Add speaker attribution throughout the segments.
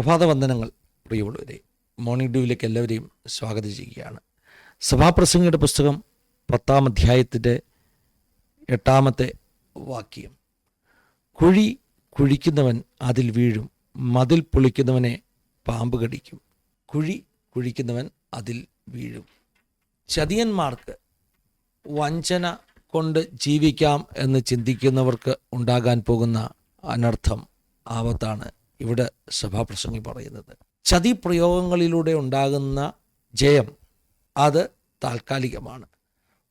Speaker 1: പ്രഭാതവന്ദനങ്ങൾ പ്രിയമുള്ളവരെ മോർണിംഗ് ഡ്യൂവിലേക്ക് എല്ലാവരെയും സ്വാഗതം ചെയ്യുകയാണ്. സഭാപ്രസംഗിയുടെ പുസ്തകം പത്താം അധ്യായത്തിന്റെ എട്ടാമത്തെ വാക്യം. കുഴി കുഴിക്കുന്നവൻ അതിൽ വീഴും മതിൽ പൊളിക്കുന്നവനെ പാമ്പ് കടിക്കും. കുഴി കുഴിക്കുന്നവൻ അതിൽ വീഴും. ചതിയന്മാർക്ക് വഞ്ചന കൊണ്ട് ജീവിക്കാം എന്ന് ചിന്തിക്കുന്നവർക്ക് ഉണ്ടാകാൻ പോകുന്ന അനർത്ഥം ആപത്താണ്. ഇവിടെ സഭാപ്രസംഗി പറയുന്നത്. ചതി പ്രയോഗങ്ങളിലൂടെ ഉണ്ടാകുന്ന ജയം അത് താൽക്കാലികമാണ്.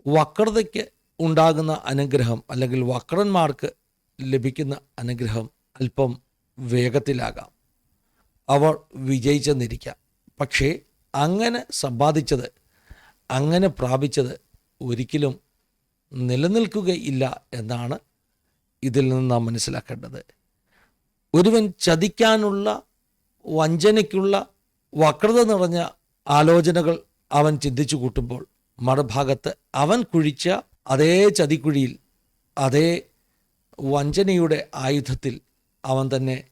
Speaker 1: വക്രതയ്ക്ക് ഉണ്ടാകുന്ന അനുഗ്രഹം അല്ലെങ്കിൽ വക്രന്മാർക്ക് ലഭിക്കുന്ന അനുഗ്രഹം അല്പം വേഗത്തിലാകാം. അവർ വിജയിച്ചെന്നിരിക്കാം. പക്ഷേ അങ്ങനെ സമ്പാദിച്ചത് അങ്ങനെ പ്രാപിച്ചത് ഒരിക്കലും നിലനിൽക്കുകയില്ല എന്നാണ് ഇതിൽ നിന്ന് നാം മനസ്സിലാക്കേണ്ടത്. ഒരുവൻ ചതിക്കാനുള്ള വഞ്ചനയ്ക്കുള്ള വക്രത നിറഞ്ഞ ആലോചനകൾ അവൻ ചിന്തിച്ചു കൂട്ടുമ്പോൾ മറുഭാഗത്ത് അവൻ കുഴിച്ച അതേ ചതിക്കുഴിയിൽ അതേ വഞ്ചനയുടെ ആയുധത്തിൽ അവൻ തന്നെ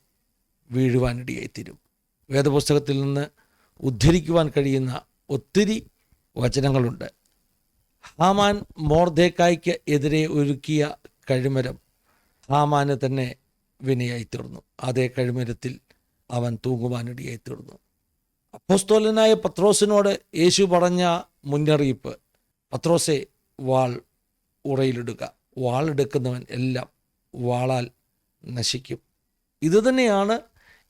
Speaker 1: വീഴുവാനിടയായിത്തീരും. വേദപുസ്തകത്തിൽ നിന്ന് ഉദ്ധരിക്കുവാൻ കഴിയുന്ന ഒത്തിരി വചനങ്ങളുണ്ട്. ഹാമാൻ മോർദേക്കായ്ക്ക് എതിരെ ഒരുക്കിയ കഴിമരം ഹാമാന് തന്നെ വിനയായി തീർന്നു അതേ കഴിമരത്തിൽ അവൻ തൂങ്ങുവാനിടയായി തീർന്നു അപ്പോസ്തോലനായ പത്രോസിനോട് യേശു പറഞ്ഞ മുന്നറിയിപ്പ് പത്രോസെ വാൾ ഉറയിലിടുക. വാളെടുക്കുന്നവൻ എല്ലാം വാളാൽ നശിക്കും. ഇതുതന്നെയാണ്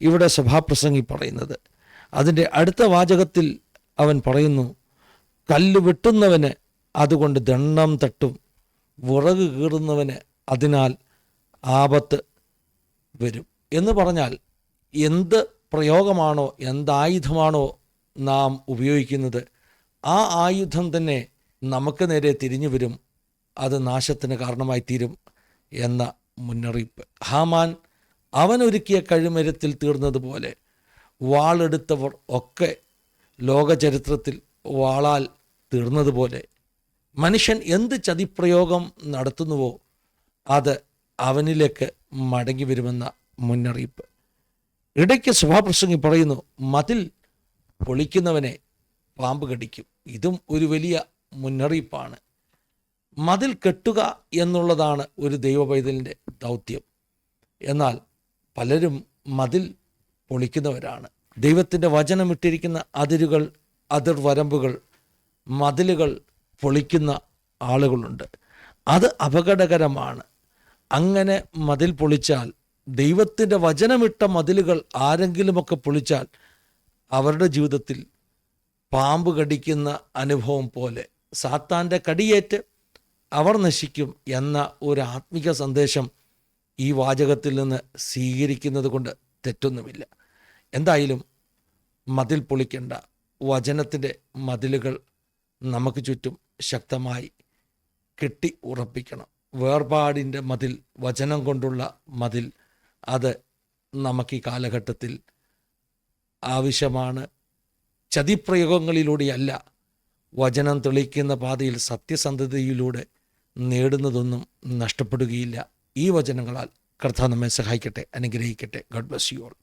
Speaker 1: ഇവിടെ സഭാപ്രസംഗി പറയുന്നത്. അതിന്റെ അടുത്ത വാചകത്തിൽ അവൻ പറയുന്നു കല്ല് വെട്ടുന്നവന് അതുകൊണ്ട് ദണ്ണം തട്ടും വിറക് കീറുന്നവന് അതിനാൽ ആപത്ത് വരും. എന്ന് പറഞ്ഞാൽ എന്ത് പ്രയോഗമാണോ എന്തായുധമാണോ നാം ഉപയോഗിക്കുന്നത് ആ ആയുധം തന്നെ നമുക്ക് നേരെ തിരിഞ്ഞു വരും. അത് നാശത്തിന് കാരണമായി തീരും എന്ന മുന്നറിയിപ്പ്. ഹാമാൻ അവനൊരുക്കിയ കഴിമരത്തിൽ തീർന്നതുപോലെ വാളെടുത്തവർ ഒക്കെ ലോകചരിത്രത്തിൽ വാളാൽ തീർന്നതുപോലെ മനുഷ്യൻ എന്ത് ചതിപ്രയോഗം നടത്തുന്നുവോ അത് അവനിലേക്ക് മടങ്ങി വരുമെന്ന മുന്നറിയിപ്പ്. ഇടയ്ക്ക് സഭാപ്രസംഗി പറയുന്നു മതിൽ പൊളിക്കുന്നവനെ പാമ്പ് കടിക്കും. ഇതും ഒരു വലിയ മുന്നറിയിപ്പാണ്. മതിൽ കെട്ടുക എന്നുള്ളതാണ് ഒരു ദൈവപൈതലിന്റെ ദൗത്യം. എന്നാൽ പലരും മതിൽ പൊളിക്കുന്നവരാണ്. ദൈവത്തിന്റെ വചനമിട്ടിരിക്കുന്ന അതിരുകൾ അതിർവരമ്പുകൾ മതിലുകൾ പൊളിക്കുന്ന ആളുകളുണ്ട്. അത് അപകടകരമാണ്. അങ്ങനെ മതിൽ പൊളിച്ചാൽ ദൈവത്തിന്റെ വചനമിട്ട മതിലുകൾ ആരെങ്കിലുമൊക്കെ പൊളിച്ചാൽ അവരുടെ ജീവിതത്തിൽ പാമ്പ് കടിക്കുന്ന അനുഭവം പോലെ സാത്താന്റെ കടിയേറ്റ് അവർ നശിക്കും എന്ന ഒരു ആത്മിക സന്ദേശം ഈ വാചകത്തിൽ നിന്ന് സ്വീകരിക്കുന്നത് കൊണ്ട് തെറ്റൊന്നുമില്ല. എന്തായാലും മതിൽ പൊളിക്കേണ്ട വചനത്തിന്റെ മതിലുകൾ നമുക്ക് ചുറ്റും ശക്തമായി കെട്ടി ഉറപ്പിക്കണം. വേർപാടിന്റെ മതിൽ വചനം കൊണ്ടുള്ള മതിൽ അത് നമുക്ക് ഈ കാലഘട്ടത്തിൽ ആവശ്യമാണ്. ചതിപ്രയോഗങ്ങളിലൂടെയല്ല വചനം തെളിയിക്കുന്ന പാതയിൽ സത്യസന്ധതയിലൂടെ നേടുന്നതൊന്നും നഷ്ടപ്പെടുകയില്ല. ഈ വചനങ്ങളാൽ കർത്താവ് നമ്മെ സഹായിക്കട്ടെ അനുഗ്രഹിക്കട്ടെ. Garh bless you all